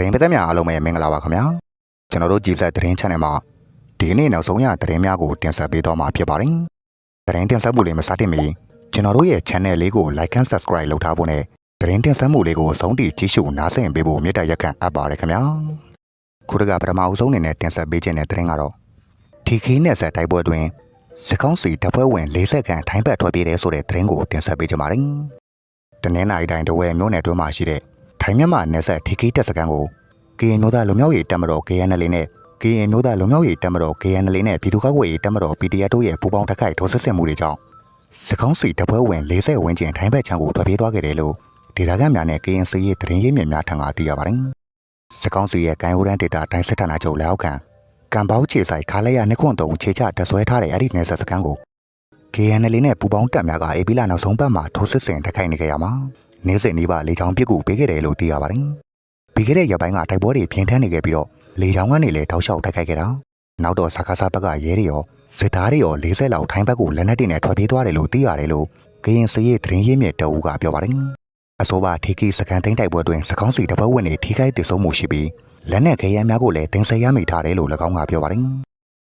သတင်းပတ်သက်များအားလုံးပဲမင်္ဂလာပါခင်ဗျာကျွန်တော်တို့ကြည်ဆက်သတင်း channel မှာဒီကနေ့နောက်ဆုံးရသတင်းများကိုတင်ဆက်ပေးသွားမှာဖြစ်ပါတယ်သတင်းတင်ဆက်မှုလေးမစတင်မီကျွန်တော်တို့ရဲ့ channel လေးကို like and subscribe လုပ်ထားဖို့နဲ့သတင်းတင်ဆက်မှုလေးကိုအဆုံးထိကြည့်ရှုနားဆင်ပေးဖို့မေတ္တာရက်ခံအပ်ပါတယ်ခင်ဗျာခုတကပထမအဆုံးအနေနဲ့တင်ဆက်ပေးခြင်းတဲ့သတင်းကတော့ဒီခင်းနဲ့ဆက်တိုက်ပွဲတွင်စကောင်းစီတပ်ဖွဲ့ဝင်40ခန့်ထိုင်းဘက်ထွက်ပြေးတဲ့ဆိုတဲ့သတင်းကိုတင်ဆက်ပေးကြပါမယ်တနင်္လာရီတိုင်းတဝဲမြို့နယ်တွင်းမှာရှိတဲ့ ထိုင်းမြန်မာနယ်စပ်ဒီခီးတပ်စခန်းကိုကရင်မျိုးသားလူမျိုးရေးတပ်မတော် KNL နဲ့ကရင်မျိုးသားလူမျိုးရေးတပ်မတော် KNL နဲ့ပြည်သူ့ကာကွယ်ရေးတပ်မတော် PDF တို့ရဲ့ပူးပေါင်းတိုက်ခိုက်ထိုးစစ်ဆင်မှုတွေကြောင့်စကောင်းစီတပ်ဖွဲ့ဝင်40ဝန်းကျင်ထိုင်းဘက်ခြမ်းကိုထွက်ပြေးသွားခဲ့တယ်လို့ဒေသခံများနဲ့ကရင်စီရေးသတင်းရင်းမြစ်များထံကသိရပါတယ်။စကောင်းစီရဲ့ကန်ဟိုရန်ဒေတာတိုင်းစစ်ဌာနချုပ်လက်အောက်ခံကံပေါင်းခြေဆိုင်ခါလဲရနှစ်ခွန်းတုံခြေချတက်ဆွဲထားတဲ့အဲ့ဒီနယ်ဆက်စခန်းကို KNL နဲ့ပူးပေါင်းတပ်များကအေပီလာနောက်ဆုံးပတ်မှာထိုးစစ်ဆင်တိုက်ခိုက်နေကြရမှာ နေစဉ်နေပါလေချောင်းပစ်ကူပေးခဲ့တယ်လို့သိရပါတယ်။ပြီးခဲ့တဲ့ရက်ပိုင်းကတိုက်ပွဲတွေပြင်းထန်နေခဲ့ပြီးတော့လေချောင်းကနေလည်းတောက်လျှောက်တိုက်ခိုက်ခဲ့တာနောက်တော့စကားစားဘက်ကရဲတွေရောစစ်သားတွေရော40လောက်ထိုင်းဘက်ကိုလက်နက်တွေနဲ့ထွက်ပြေးသွားတယ်လို့သိရတယ်လို့ကရင်စရေးသတင်းရင်းမြစ်တအူးကပြောပါတယ်အဆိုပါထေကီစကန်သိန်းတိုက်ပွဲတွင်စကောင်းစီတပတ်ဝင်တွေထိခိုက်ဒေဆုံးမှုရှိပြီးလက်နက်ခဲယမ်းများကိုလည်းတင်ဆက်ရမိထားတယ်လို့၎င်းကပြောပါတယ်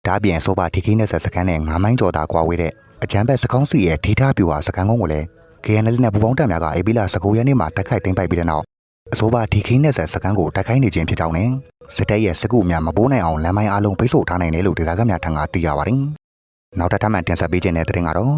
ဒါအပြင်အဆိုပါထေကီနဲ့ဆက်စကန်နဲ့9မိုင်းကျော်သာကွာဝေးတဲ့အကြမ်းဖက်စကောင်းစီရဲ့ထေထားပြူဟာစကန်ကုန်းကိုလည်း KNL နဲ့ပူပေါင်းတပ်များကအေပီလာ19ရက်နေ့မှာတိုက်ခိုက်သိမ်းပိုက်ပြီးတဲ့နောက်အဆိုပါဒီခင်းနဲ့ဆက်စကန်ကိုတိုက်ခိုင်းနေခြင်းဖြစ်ကြောင်းနဲ့စစ်တပ်ရဲ့စစ်ကူများမပိုးနိုင်အောင်လမ်းမိုင်းအလုံးပိတ်ဆို့ထားနိုင်တယ်လို့ဒေသခံများထံကသိရပါတယ်။နောက်တစ်ထပ်မှတင်ဆက်ပေးခြင်းတဲ့တဲ့ရင်ကတော့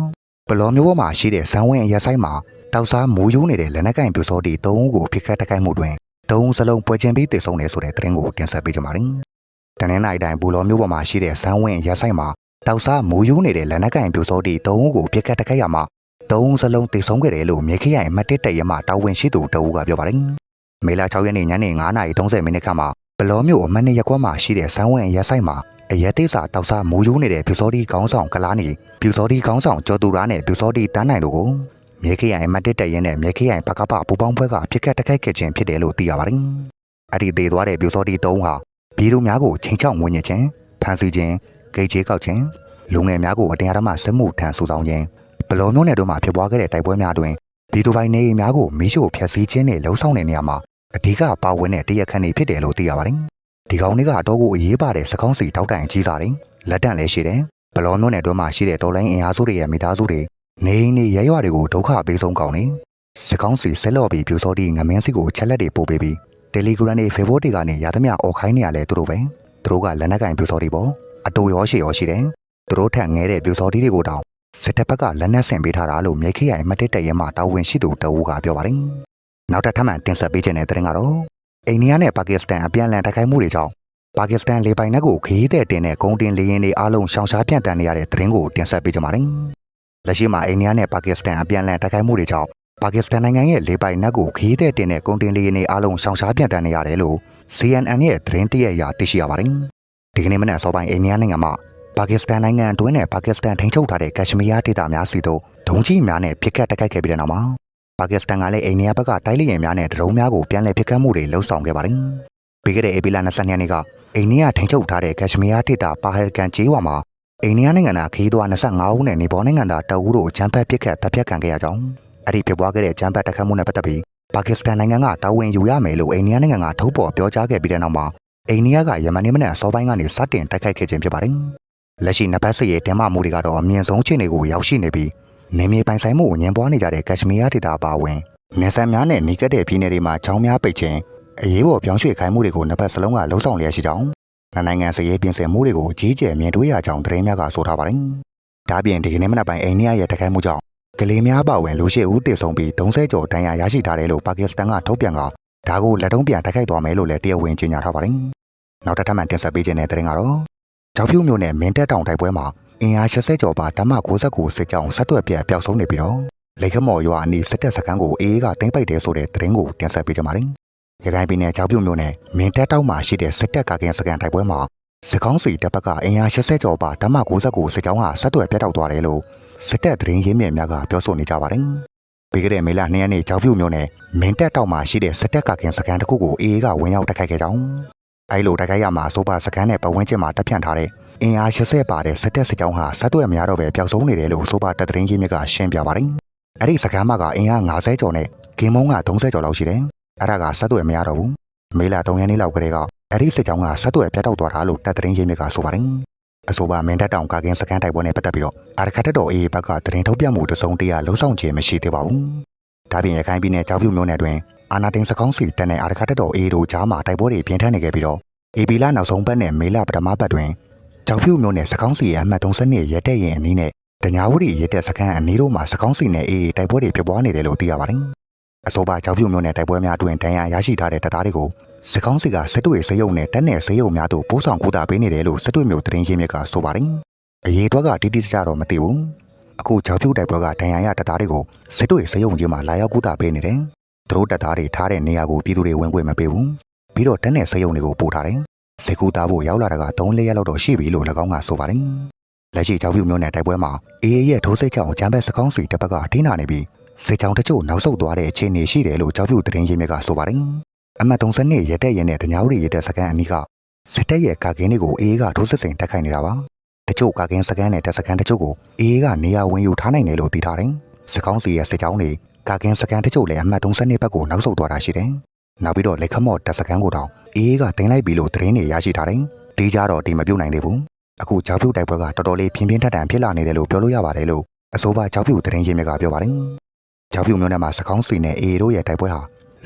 ဘလော်မျိုးပေါ်မှာရှိတဲ့ဇန်ဝင်းအရက်ဆိုင်မှာတောက်စားမိုးယိုးနေတဲ့လက်နက်ကင်ပြူစောတီ၃ဦးကိုဖိခတ်တိုက်ခိုက်မှုတွင်၃ဦးစလုံးပွဲချင်းပြီးတည်ဆုံနေဆိုတဲ့တဲ့ရင်ကိုတင်ဆက်ပေးကြပါမယ်။တနင်္လာရီတိုင်းဘူလော်မျိုးပေါ်မှာရှိတဲ့ဇန်ဝင်းအရက်ဆိုင်မှာတောက်စားမိုးယိုးနေတဲ့လက်နက်ကင်ပြူစောတီ၃ဦးကိုဖိခတ်တိုက်ခိုက်ရမှာ ၃ဦးစလုံးတည်ဆုံခဲ့တယ်လို့မြေခရိုင်မတ်တစ်တရမတာဝန်ရှိသူတအူးကပြောပါတယ်။မေလ6ရက်နေ့ညနေ9:30မိနစ်ခန့်မှာဘလောမျိုးအမတ်နေရက်ကွက်မှာရှိတဲ့စမ်းဝင်းရက်ဆိုင်မှာအရက်သေးစာတောက်စားမူယိုးနေတဲ့ပြူစောတီခေါင်းဆောင်ကလားနေပြူစောတီခေါင်းဆောင်ကျော်သူရာနဲ့ပြူစောတီတန်းနိုင်တို့ကိုမြေခရိုင်အမတ်တစ်တရက်နဲ့မြေခရိုင်ပကပပူပေါင်းပွဲကပြစ်ခတ်တိုက်ခိုက်ခဲ့ခြင်းဖြစ်တယ်လို့သိရပါတယ်။အဲ့ဒီသေးသွားတဲ့ပြူစောတီ၃ဟာပြည်သူများကိုချိန်ချောက်ငွေညစ်ခြင်းဖမ်းဆီးခြင်းဂိတ်ချေးကောက်ခြင်းလူငယ်များကိုအတရားဓမ္မစစ်မှုထမ်းစုဆောင်ခြင်း ဘလောမျိုးနယ်တို့မှာဖြစ်ပွားခဲ့တဲ့တိုက်ပွဲများတွင်ပြည်သူပိုင်နေအိမ်များကိုမိရှို့ဖျက်ဆီးခြင်းနဲ့လှုံ့ဆော်တဲ့နေရာမှာအဓိကပါဝင်တဲ့တရက်ခန့်နေဖြစ်တယ်လို့သိရပါတယ်။ဒီကောင်လေးကအတော့ကိုအရေးပါတဲ့စကောင်းစီတောက်တိုင်ကြီးစားတယ်။လက်တန့်လည်းရှိတယ်။ဘလောမျိုးနယ်တွင်းမှာရှိတဲ့တော်လိုင်းအင်အားစုတွေရဲ့မိသားစုတွေနေအိမ်တွေရဲရွာတွေကိုဒုက္ခပေးဆုံးကောင်းနေ။စကောင်းစီဆက်လော့ပြီးပြူစောတီငမင်းစီကိုချက်လက်တွေပို့ပေးပြီး Telegram နဲ့ Facebook တွေကနေရသမျှအော်ခိုင်းနေရလဲသူတို့ပဲ။သူတို့ကလက်နက်ကင်ပြူစောတီပေါ့။အတူရောရှိရောရှိတယ်။သူတို့ထက်ငဲတဲ့ပြူစောတီတွေကိုတောင် စစ်တပ်ဘက်ကလက်နက်ဆင်ပေးထားတာလို့မြိတ်ခေရိုင်မတက်တဲ့ရဲမှတာဝန်ရှိသူတအူးကပြောပါတယ်။နောက်ထပ်ထပ်မံတင်ဆက်ပေးခြင်းတဲ့တဲ့ကတော့အိန္ဒိယနဲ့ပါကစ္စတန်အပြန်အလှန်တိုက်ခိုက်မှုတွေကြောင့်ပါကစ္စတန်လေပိုင်နက်ကိုခရီးသည်တင်တဲ့ကုန်တင်လေယာဉ်တွေအားလုံးရှောင်ရှားပြန့်တန်းနေရတဲ့သတင်းကိုတင်ဆက်ပေးကြပါမယ်။လက်ရှိမှာအိန္ဒိယနဲ့ပါကစ္စတန်အပြန်အလှန်တိုက်ခိုက်မှုတွေကြောင့်ပါကစ္စတန်နိုင်ငံရဲ့လေပိုင်နက်ကိုခရီးသည်တင်တဲ့ကုန်တင်လေယာဉ်တွေအားလုံးရှောင်ရှားပြန့်တန်းနေရတယ်လို့ CNN ရဲ့သတင်းတရက်အရသိရှိရပါတယ်။ဒီကနေ့မနက်စောပိုင်းအိန္ဒိယနိုင်ငံမှာ ပါကစ္စတန်နိုင်ငံအတွင်းနဲ့ပါကစ္စတန်ထိန်းချုပ်ထားတဲ့ကက်ရှမီးယားဒေသများစီတို့ဒုံးကြီးများနဲ့ပစ်ခတ်တိုက်ခိုက်ခဲ့ပြီးတဲ့နောက်မှာပါကစ္စတန်ကလည်းအိန္ဒိယဘက်ကတိုက်လေယာဉ်များနဲ့ဒရုန်းများကိုပြန်လည်ပစ်ခတ်မှုတွေလှုံ့ဆော်ခဲ့ပါတယ်။ပြီးခဲ့တဲ့ဧပြီလ22ရက်နေ့ကအိန္ဒိယထိန်းချုပ်ထားတဲ့ကက်ရှမီးယားဒေသပါဟယ်ကန်ကျေးရွာမှာအိန္ဒိယနိုင်ငံသားခရီးသွား25ဦးနဲ့နေပေါ်နိုင်ငံသားတအူးတို့ဂျမ်ဘတ်ပစ်ခတ်တပ်ဖြတ်ခံခဲ့ရကြောင်းအဲ့ဒီဖြစ်ပွားခဲ့တဲ့ဂျမ်ဘတ်တိုက်ခတ်မှုနဲ့ပတ်သက်ပြီးပါကစ္စတန်နိုင်ငံကတာဝန်ယူရမယ်လို့အိန္ဒိယနိုင်ငံကထုတ်ပေါ်ပြောကြားခဲ့ပြီးတဲ့နောက်မှာအိန္ဒိယကယမန်နေ့မနက်အစောပိုင်းကနေစတင်တိုက်ခိုက်ခဲ့ခြင်းဖြစ်ပါတယ်။ လက်ရှိနဘတ်စစ်ရဲ့တင်မမှုတွေကတော့အမြင့်ဆုံးအခြေအနေကိုရောက်ရှိနေပြီးနေမြေပိုင်ဆိုင်မှုကိုညှဉ်းပွားနေကြတဲ့ကက်ရှမီးယားဒေသအပါအဝင်နေဆက်များနဲ့နီးကပ်တဲ့ပြည်နယ်တွေမှာချောင်းများပိတ်ခြင်းအရေးပေါ်ပြောင်းရွှေ့ခိုင်းမှုတွေကိုနှစ်ဖက်စလုံးကလှုံ့ဆော်လျက်ရှိကြောင်းနိုင်ငံစရေးပြင်ဆင်မှုတွေကိုကြီးကျယ်မြင်တွေ့ရကြောင်းသတင်းများကဆိုထားပါတယ်။ဒါ့အပြင်ဒီကနေ့မနက်ပိုင်းအိန္ဒိယရဲ့တိုက်ခိုက်မှုကြောင့်ကလေးများပါဝင်လူရှိဦးတည်ဆုံပြီး30ကျော်တန်ရာရရှိထားတယ်လို့ပါကစ္စတန်ကထုတ်ပြန်ကဒါကိုလက်တုံးပြန်တိုက်ခိုက်သွားမယ်လို့လည်းတရားဝင်ကြေညာထားပါတယ်။နောက်တစ်ထပ်မှတင်ဆက်ပေးခြင်းတဲ့သတင်းကတော့ ကြောက်ဖြူမျိုးနဲ့မင်းတက်တောင်တိုက်ပွဲမှာအင်အား80ကျော်ပါဓမ္မ69စစ်ကြောင်းဆက်သွက်ပြက်ပျောက်ဆုံးနေပြီးတော့လေခမော်ရွာအနီးစစ်တပ်စခန်းကိုအေးအေးကတင်းပိတ်တယ်ဆိုတဲ့သတင်းကိုတင်ဆက်ပေးကြပါမယ်။ရခိုင်ပြည်နယ်ကြောက်ဖြူမျိုးနဲ့မင်းတက်တောင်မှာရှိတဲ့စစ်တပ်ကကင်းစကန်တိုက်ပွဲမှာစကောင်းစီတပ်ဘက်ကအင်အား80ကျော်ပါဓမ္မ69စစ်ကြောင်းဟာဆက်သွယ်ပြတ်တောက်သွားတယ်လို့စစ်တပ်သတင်းရင်းမြစ်များကပြောဆိုနေကြပါတယ်။ပြီးခဲ့တဲ့မေလ2ရက်နေ့ကြောက်ဖြူမျိုးနဲ့မင်းတက်တောင်မှာရှိတဲ့စစ်တပ်ကကင်းစကန်တစ်ခုကိုအေးအေးကဝင်ရောက်တိုက်ခိုက်ခဲ့ကြောင်း အဲလိုတိုက်ခိုက်ရမှာဆိုပါစကန်နဲ့ပဝန်းကျင်မှာတပ်ဖြန့်ထားတဲ့အင်အား80ပါတဲ့စစ်တပ်စစ်ကြောင်းဟာဆက်သွယ်မရတော့ပဲပျောက်ဆုံးနေတယ်လို့ဆိုပါတပ်သတင်းရင်းမြစ်ကရှင်းပြပါတယ်။အဲ့ဒီစကန်မကအင်အား90ကျော်နဲ့ဂင်းမုံက30ကျော်လောက်ရှိတယ်။အဲ့ဒါကဆက်သွယ်မရတော့ဘူးမေလ3ရက်နေ့လောက်ကလေးကအဲ့ဒီစစ်ကြောင်းကဆက်သွယ်ပြတ်တောက်သွားတာလို့တပ်သတင်းရင်းမြစ်ကဆိုပါတယ်အဆိုပါမင်းတပ်တောင်ကာကင်းစကန်တိုက်ပွဲနဲ့ပတ်သက်ပြီးတော့အာရခတ်တပ်တော်အေးဘက်ကသတင်းထုတ်ပြန်မှုတစုံတရာလှုံ့ဆော်ခြင်းမရှိသေးပါဘူးဒါပြင်ရခိုင်ပြည်နယ်ကြောက်ဖြူမြို့နယ်တွင် အာနာတင်စကောင်းစီတပ်နဲ့အာရခတ်တပ်တော်အေးတို့ကြားမှာတိုက်ပွဲတွေပြင်းထန်နေခဲ့ပြီးတော့အေပီလာနောက်ဆုံးပတ်နဲ့မေလပထမပတ်တွင်ကြောက်ဖြူမြို့နယ်စကောင်းစီရဲ့အမှတ်32ရဲတက်ရင်အနည်းနဲ့တညာဝတီရဲတက်စခန်းအနီးတို့မှာစကောင်းစီနဲ့အေးတိုက်ပွဲတွေဖြစ်ပွားနေတယ်လို့သိရပါတယ်အဆိုပါကြောက်ဖြူမြို့နယ်တိုက်ပွဲများအတွင်တန်ရာရရှိထားတဲ့တပ်သားတွေကိုစကောင်းစီကစစ်တွေစေယုံနဲ့တက်နယ်စေယုံများတို့ပို့ဆောင်ကူတာပေးနေတယ်လို့စစ်တွေမျိုးသတင်းရင်းမြစ်ကဆိုပါတယ်။အရေးအတွက်ကတိတိကျကျတော့မသိဘူး။အခုချောက်ဖြူတိုက်ပွဲကဒဏ်ရာရတပ်သားတွေကိုစစ်တွေစေယုံကြီးမှာလာရောက်ကူတာပေးနေတယ်။ သူတို့တပ်သားတွေထားတဲ့နေရာကိုပြည်သူတွေဝင်ခွင့်မပေးဘူး။ပြီးတော့တက်နယ်စေယုံတွေကိုပို့ထားတယ်။စစ်ကူတာဖို့ရောက်လာတာက3-4ရက်လောက်တော့ရှိပြီလို့၎င်းကဆိုပါတယ်။လက်ရှိချောက်ဖြူမျိုးနယ်တိုက်ပွဲမှာအေးအေးရဲ့ထိုးစိတ်ချောင်းချမ်းဘက်စကောင်းစီတပ်ဘက်ကထိနာနေပြီးစစ်ချောင်းတချို့နောက်ဆုတ်သွားတဲ့အခြေအနေရှိတယ်လို့ချောက်ဖြူသတင်းရင်းမြစ်ကဆိုပါတယ်။အမှတ်32ရဲတက်ရဲနဲ့တညာဝရီရဲတက်စကန်အနီးကစစ်တပ်ရဲ့ကာကင်းတွေကိုအေးကထိုးစစ်ဆင်တက်ခိုက်နေတာပါတချို့ကာကင်းစကန်နဲ့တက်စကန်တချို့ကိုအေးကနေရာဝင်ယူထားနိုင်တယ်လို့သိထားတယ်စကောင်းစီရဲ့စစ်ကြောင်းတွေ ကာကင်းစကန်တချို့လည်းအမှတ်32ဘက်ကိုနောက်ဆုတ်သွားတာရှိတယ်နောက်ပြီးတော့လက်ခမော့တက်စကန်ကိုတောင်အေးကတင်လိုက်ပြီလို့သတင်းတွေရရှိထားတယ်တေးကြတော့ဒီမပြုတ်နိုင်သေးဘူးအခုကြောက်ဖြူတိုက်ပွဲကတော်တော်လေးပြင်းပြင်းထန်ထန်ဖြစ်လာနေတယ်လို့ပြောလို့ရပါတယ်လို့အဆိုပါကြောက်ဖြူသတင်းရင်းမြစ်ကပြောပါတယ်ကြောက်ဖြူမျိုးနဲ့မှာစကောင်းစီနဲ့အေးတို့ရဲ့တိုက်ပွဲဟာ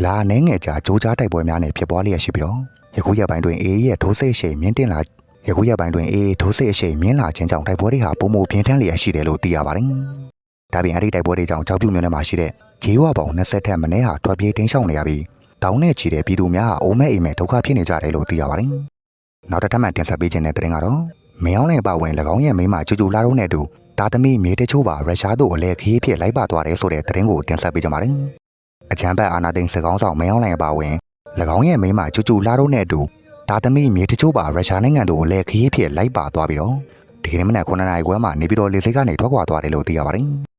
လာအနေငယ်ကြာကြိုးကြားတိုက်ပွဲများနဲ့ဖြစ်ပွားလျက်ရှိပြီးတော့ယခုရက်ပိုင်းတွင်အေးရဲ့ဒိုးစိတ်ရှိန်မြင့်တင်လာယခုရက်ပိုင်းတွင်အေးဒိုးစိတ်အရှိန်မြင့်လာခြင်းကြောင့်တိုက်ပွဲတွေဟာပုံမပြင်းထန်လျက်ရှိတယ်လို့သိရပါတယ်။ဒါပြင်အဲ့ဒီတိုက်ပွဲတွေကြောင့်ကြောက်ပြူမြို့နယ်မှာရှိတဲ့ ဂျေးဝပေါင်20ထက်မနည်းဟာထွက်ပြေးတင်းရှောင်နေရပြီးတောင်းနဲ့ချီတဲ့ပြည်သူများဟာအိုးမဲ့အိမ်မဲ့ဒုက္ခဖြစ်နေကြတယ်လို့သိရပါတယ်။နောက်တစ်ထပ်မှတင်ဆက်ပေးခြင်းတဲ့တဲ့ရင်ကတော့မင်းအောင်လည်းပါဝင်၎င်းရဲ့မိန်းမကျူကျူလာတော့နဲ့တူတာသမီမြေတချို့ပါရုရှားတို့အလဲခရီးဖြစ်လိုက်ပါသွားတယ်ဆိုတဲ့တဲ့ရင်ကိုတင်ဆက်ပေးကြပါမယ်။အချမ်းဘက်အာနာသိန်းစကောင်းဆောင်မင်းအောင်လှိုင်အပါဝင်၎င်းရဲ့မိန်းမကျူကျူလာတို့နဲ့အတူဒါသမီမြေတချို့ပါရုရှားနိုင်ငံတို့ကိုလည်းခရီးဖြစ်လိုက်ပါသွားပြီးတော့ဒီကနေ့မနက်9နာရီခွဲမှာနေပြည်တော်လေဆိပ်ကနေထွက်ခွာသွားတယ်လို့သိရပါတယ်။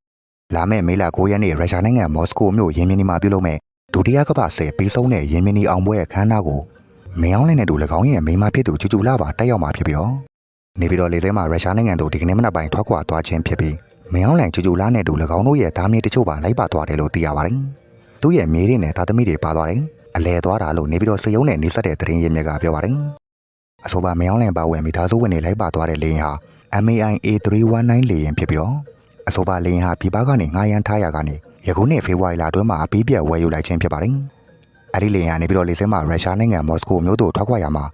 လာမယ့်မေလ9ရက်နေ့ရုရှားနိုင်ငံမော်စကိုမြို့ရင်းမြင်းဒီမှာပြုလုပ်မဲ့ဒုတိယကမ္ဘာစစ်ပြီးဆုံးတဲ့ရင်းမြင်းဒီအောင်ပွဲအခမ်းအနားကိုမင်းအောင်လှိုင်နဲ့တူ၎င်းရဲ့မိန်းမဖြစ်သူကျူကျူလာပါတက်ရောက်မှာဖြစ်ပြီးတော့နေပြည်တော်လေဆိပ်မှာရုရှားနိုင်ငံတို့ဒီကနေ့မနက်ပိုင်းထွက်ခွာသွားခြင်းဖြစ်ပြီးမင်းအောင်လှိုင်ကျူကျူလာနဲ့တူ၎င်းတို့ရဲ့ဓာမြေတချို့ပါလိုက်ပါသွားတယ်လို့သိရပါတယ်။သူ့ရဲ့မြေးတွေနဲ့သားသမီးတွေပါသွားတယ်။အလဲသွားတာလို့နေပြီးတော့စယုံနဲ့နေဆက်တဲ့သတင်းရင်းမြစ်ကပြောပါတယ်။အဆိုပါမယောင်းလန်ပါဝင်မိသားစုဝင်တွေလိုက်ပါသွားတဲ့လေယာဉ်ဟာ MAI A319 လေယာဉ်ဖြစ်ပြီးတော့ အဆိုပါလေယာဉ်ဟာပြည်ပကနေငှားရမ်းထားရကနေယခုနှစ်ဖေဖော်ဝါရီလအတွင်းမှာအပြီးပြတ်ဝယ်ယူလိုက်ခြင်းဖြစ်ပါတယ်။အဲဒီလေယာဉ်ကနေပြီးတော့လေဆင်းမှာရုရှားနိုင်ငံမော်စကိုမြို့သို့ထွက်ခွာရမှာ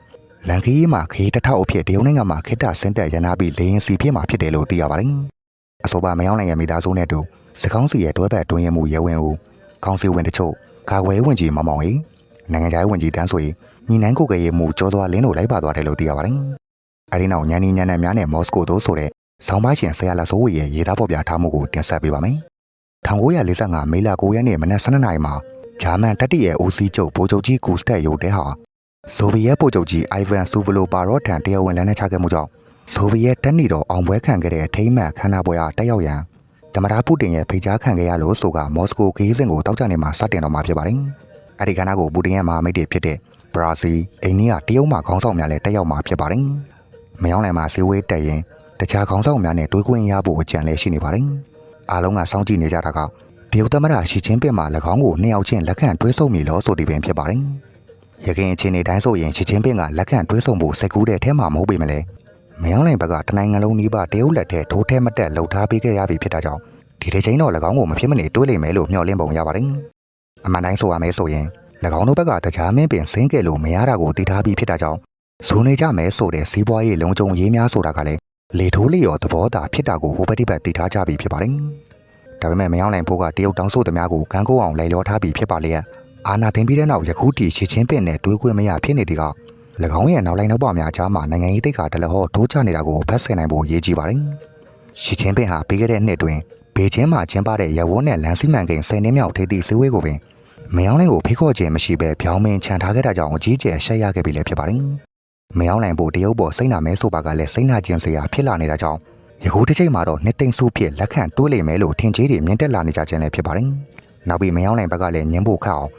လန်ခီးမှာခီးတစ်ထောက်အဖြစ်တရုတ်နိုင်ငံမှာခိတ္တဆင်းသက်ရန်နာပြီးလေယာဉ်စီဖြစ်မှာဖြစ်တယ်လို့သိရပါတယ်။အဆိုပါမယောင်းလန်ရဲ့မိသားစုနဲ့တူစကောင်းစီရဲ့တွဲဘက်တွင်းရမှုရဲဝင်ဦးကောင်းစီဝင်တချို့ကာကွယ်ဝင်ကြီးမောင်မောင်ကြီးနိုင်ငံခြားရေးဝန်ကြီးတန်းဆိုရင်ညီနိုင်ကိုကရေးမှုကြောသွားလင်းတို့လိုက်ပါသွားတယ်လို့သိရပါတယ်။အဲဒီနောက်ညနေညနေများနဲ့မော်စကိုတို့ဆိုတဲ့ ဆောင်းပါရှင်ဆရာလက်စိုးဝေရဲ့ရေးသားပေါ်ပြထားမှုကိုတင်ဆက်ပေးပါမယ်။1945မေလ9ရက်နေ့မနက်12နာရီမှာဂျာမန်တပ်တရဲ့ဦးစီးချုပ်ဗိုလ်ချုပ်ကြီးဂူစတက်ရုတ်တဲဟာဆိုဗီယက်ဗိုလ်ချုပ်ကြီးအိုင်ဗန်ဆူဗလိုပါရော့ထံတရားဝင်လမ်းနဲ့ချခဲ့မှုကြောင့်ဆိုဗီယက်တပ်နေတော်အောင်ပွဲခံခဲ့တဲ့ထိမ့်မှန်ခန္ဓာပွဲအားတက်ရောက်ရန်တမရပူတင်ရဲ့ဖိတ်ကြားခံခဲ့ရလို့ဆိုကမော်စကိုခီးစဉ်ကိုတောက်ကြနေမှာစတင်တော့မှာဖြစ်ပါတယ်။အဲဒီကဏ္ဍကိုပူတင်ရဲ့မဟာမိတ်တွေဖြစ်တဲ့ဘရာဇီး၊အိန္ဒိယ၊တရုတ်မှခေါင်းဆောင်များလည်းတက်ရောက်မှာဖြစ်ပါတယ်။မယောင်းလန်မှာဇီဝေးတက်ရင် တခြားခေါင်းဆောင်များနဲ့တွေးခွင့်ရဖို့အကြံလည်းရှိနေပါတယ်။အားလုံးကစောင့်ကြည့်နေကြတာကတရုတ်သမ္မတရှီချင်းပင်မှာ၎င်းကိုနှစ်ယောက်ချင်းလက်ခံတွဲဆုံမိလို့ဆိုသည်ပင်ဖြစ်ပါတယ်။ရခိုင်အခြေအနေတိုင်းဆိုရင်ရှီချင်းပင်ကလက်ခံတွဲဆုံဖို့စိတ်ကူးတဲ့အဲမှာမဟုတ်ပေမလဲ။မယောင်းလန်ဘက်ကတနိုင်ငံလုံးနီးပါးတရုတ်လက်ထဲထိုးထဲမတက်လှုပ်ထားပေးခဲ့ရပြီဖြစ်တာကြောင့်ဒီတစ်ချိန်တော့၎င်းကိုမဖြစ်မနေတွေးလိမ့်မယ်လို့မျှော်လင့်ပုံရပါတယ်။အမှန်တိုင်းဆိုရမယ်ဆိုရင်၎င်းတို့ဘက်ကတခြားမင်းပင်ဆင်းခဲ့လို့မရတာကိုသိထားပြီးဖြစ်တာကြောင့်ဇိုးနေကြမယ်ဆိုတဲ့စီးပွားရေးလုံခြုံရေးများဆိုတာကလည်း လေထိုးလျော်သဘောတာဖြစ်တာကိုဟိုဘက်ဒီဘက်သိထားကြပြီးဖြစ်ပါတယ်။ဒါပေမဲ့မယောင်းနိုင်ဖို့ကတရုတ်တောင်းဆိုသမျှကိုကန်းကိုအောင်လိုက်လျောထားပြီးဖြစ်ပါလေ။အာနာသိမ့်ပြီးတဲ့နောက်ယခုတီရှစ်ချင်းပင်နဲ့တွေးခွင့်မရဖြစ်နေသည်က၎င်းရဲ့နောက်လိုက်နောက်ပါများကြားမှာနိုင်ငံရေးတိတ်ခါတလဟောထိုးချနေတာကိုဖက်ဆင်နိုင်ဖို့ရည်ကြီးပါတယ်။ရှစ်ချင်းပင်ဟာပြီးခဲ့တဲ့နှစ်တွင်ဘေကျင်းမှာကျင်းပတဲ့ရဝန်းနဲ့လန်စီမန်ကိန်း10နှစ်မြောက်ထိပ်သီးစည်းဝေးကိုပင်မယောင်းလိုင်ကိုဖိတ်ခေါ်ခြင်းမရှိဘဲဖြောင်းမင်းခြံထားခဲ့တာကြောင့်အကြီးကျယ်ရှက်ရခဲ့ပြီလည်းဖြစ်ပါတယ်။ မယောင်းလိုင်ဖို့တရုတ်ပေါ်စိတ်နာမဲဆိုပါကလည်းစိတ်နာကျင်စရာဖြစ်လာနေတာကြောင့်ယခုတစ်ချိန်မှာတော့နှစ်သိန်းစုဖြစ်လက်ခံတွေးလိမ့်မယ်လို့ထင်ကြီးတွေမြင်တက်လာနေကြခြင်းလည်းဖြစ်ပါတယ်။နောက်ပြီးမယောင်းလိုင်ဘက်ကလည်းညှင်းဖို့ခတ်အောင်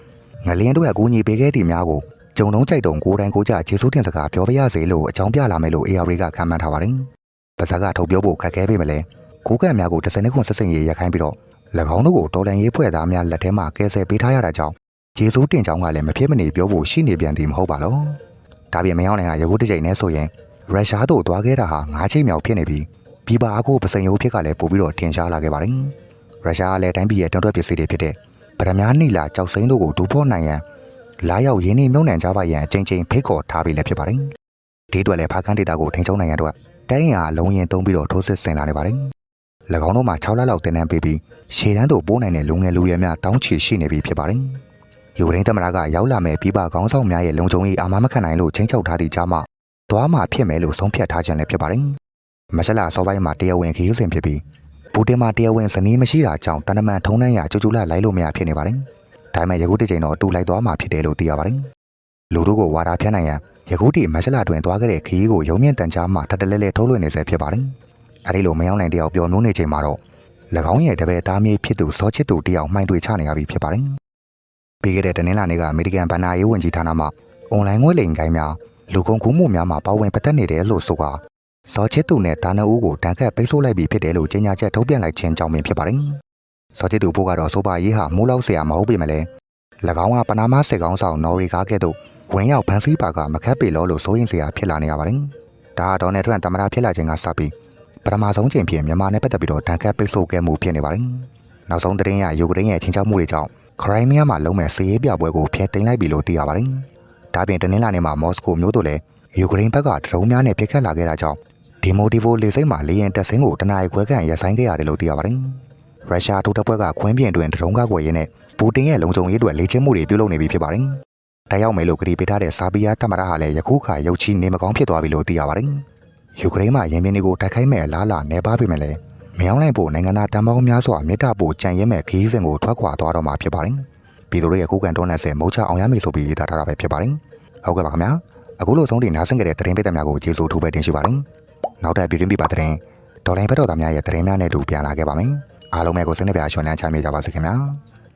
ငလင်းတို့ကအကူအညီပေးခဲ့သည့်များကိုဂျုံလုံးကြိုက်တုံကိုယ်တိုင်ကိုယ်ကြခြေစိုးတင်စကားပြောပြရစေလို့အကြောင်းပြလာမယ်လို့ AR ကခံမှန်းထားပါတယ်။ပါဇက်ကထုတ်ပြောဖို့ခက်ခဲပေမဲ့လည်းကိုကန့်များကိုတစ်စနစ်ခွန်ဆက်စင်ရေးရခိုင်းပြီးတော့၎င်းတို့ကိုတော်လန်ရေးဖွဲ့သားများလက်ထဲမှာကဲဆယ်ပေးထားရတာကြောင့်ဂျေဇူးတင်ကြောင်းကလည်းမဖြစ်မနေပြောဖို့ရှိနေပြန်သည်မဟုတ်ပါလို့ ဒါပြင်မယောင်းနိုင်ကရခုတစ်ချိန်နဲ့ဆိုရင်ရုရှားတို့သွားခဲ့တာဟာ၅ချိန်မြောက်ဖြစ်နေပြီးပြည်ပအခုပစိန်ယိုးဖြစ်ကလည်းပို့ပြီးတော့ထင်ရှားလာခဲ့ပါတယ်ရုရှားကလည်းတိုင်းပြည်ရဲ့တွန်းထွက်ပစ္စည်းတွေဖြစ်တဲ့ဗဒမားနီလာကြောက်စိမ့်တို့ကိုဒူဖော့နိုင်ရန်လာရောက်ရင်းနှီးမြုံနှံကြပါရန်အချိန်ချင်းဖိတ်ခေါ်ထားပြီးလည်းဖြစ်ပါတယ်ဒီအတွက်လည်းဖားကန်းဒေတာကိုထိန်းချုပ်နိုင်ရန်အတွက်တိုင်းရန်အလုံးရင်သုံးပြီးတော့ထိုးစစ်ဆင်လာနေပါတယ်၎င်းတို့မှာ6လလောက်တင်နန်းပေးပြီးရှေ့တန်းသို့ပိုးနိုင်တဲ့လူငယ်လူရွယ်များတောင်းချီရှိနေပြီဖြစ်ပါတယ် ယူကရိန်းသမ္မတကရောက်လာမဲ့ပြည်ပခေါင်းဆောင်များရဲ့လုံခြုံရေးအာမမခံနိုင်လို့ချင်းချုပ်ထားသည့်ကြားမှာသွားမှာဖြစ်မယ်လို့ဆုံးဖြတ်ထားခြင်းလည်းဖြစ်ပါတယ်မရှလာစောပိုင်းမှာတရားဝင်ခရီးစဉ်ဖြစ်ပြီးပူတင်မှာတရားဝင်ဇနီးမရှိတာကြောင့်တန်တမန်ထုံးနှန်းရကြိုကြိုလာလိုက်လို့မရဖြစ်နေပါတယ်ဒါပေမဲ့ယခုတစ်ချိန်တော့တူလိုက်သွားမှာဖြစ်တယ်လို့သိရပါတယ်လူတို့ကိုဝါဒဖြန့်နိုင်ရန်ယခုတည်းမရှလာတွင်သွားခဲ့တဲ့ခရီးကိုရုံမြင့်တန်ကြားမှာထပ်တလဲလဲထုတ်လွှင့်နေဆဲဖြစ်ပါတယ်အဲဒီလိုမယောင်းနိုင်တယောက်ပြောနိုးနေချိန်မှာတော့၎င်းရဲ့တပည့်သားမြေးဖြစ်သူစောချစ်သူတယောက်မှိုင်းတွေ့ချနေရပြီဖြစ်ပါတယ် ပြီးခဲ့တဲ့တနင်္လာနေ့ကအမေရိကန်ဗဏ္ဍာရေးဝန်ကြီးဌာနမှအွန်လိုင်းငွေလိမ်ကိုင်းများလူကုန်ကူးမှုများမှာပါဝင်ပတ်သက်နေတယ်လို့ဆိုကာဇော်ချစ်သူနဲ့ဒါနဦးကိုတန်ခတ်ပိတ်ဆို့လိုက်ပြီးဖြစ်တယ်လို့ကြေညာချက်ထုတ်ပြန်လိုက်ခြင်းကြောင့်ပင်ဖြစ်ပါတယ်။ဇော်ချစ်သူဖို့ကတော့ဆိုပါရေးဟာမိုးလောက်ဆရာမဟုတ်ပေမဲ့လည်း၎င်းကပနာမစစ်ကောင်းဆောင်နော်ရီကားကဲ့သို့ဝင်ရောက်ဖမ်းဆီးပါကမခက်ပေလို့လို့စိုးရင်စရာဖြစ်လာနေရပါတယ်။ဒါဒေါ်နယ်ထရန့်တမနာဖြစ်လာခြင်းကစပြီးပထမဆုံးချိန်ဖြင့်မြန်မာနဲ့ပတ်သက်ပြီးတော့တန်ခတ်ပိတ်ဆို့ခဲ့မှုဖြစ်နေပါတယ်။နောက်ဆုံးသတင်းရယူကရိန်းရဲ့ချင်းချောက်မှုတွေကြောင့် ခရိုင်းမီးယားမှာလုံးမဲ့စီးရေးပြပွဲကိုဖျက်သိမ်းလိုက်ပြီလို့သိရပါတယ်ဒါပြင်တနင်္လာနေ့မှာမော်စကိုမြို့တို့လည်းယူကရိန်းဘက်ကဒရုန်းများနဲ့ပစ်ခတ်လာခဲ့တာကြောင့်ဒီမိုဒီဗိုလေစိတ်မှာလေရင်တက်စင်းကိုတနအီခွဲခန့်ရပ်ဆိုင်းခဲ့ရတယ်လို့သိရပါတယ်။ရုရှားထိုးတပ်ဖွဲ့ကခွင်းပြင်တွင်ဒရုန်းကားကွယ်ရင်းနဲ့ပူတင်ရဲ့လုံခြုံရေးတွေလေ့ကျင့်မှုတွေပြုလုပ်နေပြီဖြစ်ပါတယ်။တိုက်ရောက်မယ်လို့ကတိပေးထားတဲ့ဆာဘီယာသမ္မတဟာလည်းယခုခါရုတ်ချီနေမကောင်းဖြစ်သွားပြီလို့သိရပါတယ်။ယူကရိန်းမှာရင်ပြင်တွေကိုတိုက်ခိုက်မဲ့အလားအလာနေပါပြီမယ်လေ။ မြောင်းလိုက်ဖို့နိုင်ငံသားတန်ပေါင်းများစွာမြေတာပိုကြံရဲမဲ့ခီးစဉ်ကိုထွက်ခွာသွားတော့မှာဖြစ်ပါတယ်။ပြည်သူတွေရဲ့ခုခံတွန်းလှန်ဆဲမုတ်ချအောင်ရမယ်ဆိုပြီးရေးသားထားတာပဲဖြစ်ပါတယ်။ဟုတ်ကဲ့ပါခင်ဗျာ။အခုလိုဆုံးတင်နားဆင်ကြတဲ့သတင်းပေးသက်များကိုကျေးဇူးထူးပဲတင်ရှိပါတယ်။နောက်ထပ်ပြည်တွင်းပြပသတင်းဒေါ်လိုင်းဘက်တော်သားများရဲ့သတင်းများနဲ့တူပြန်လာခဲ့ပါမယ်။အားလုံးပဲကိုစိတ်နှပြရွှင်လန်းချမ်းမြေကြပါစေခင်ဗျာ။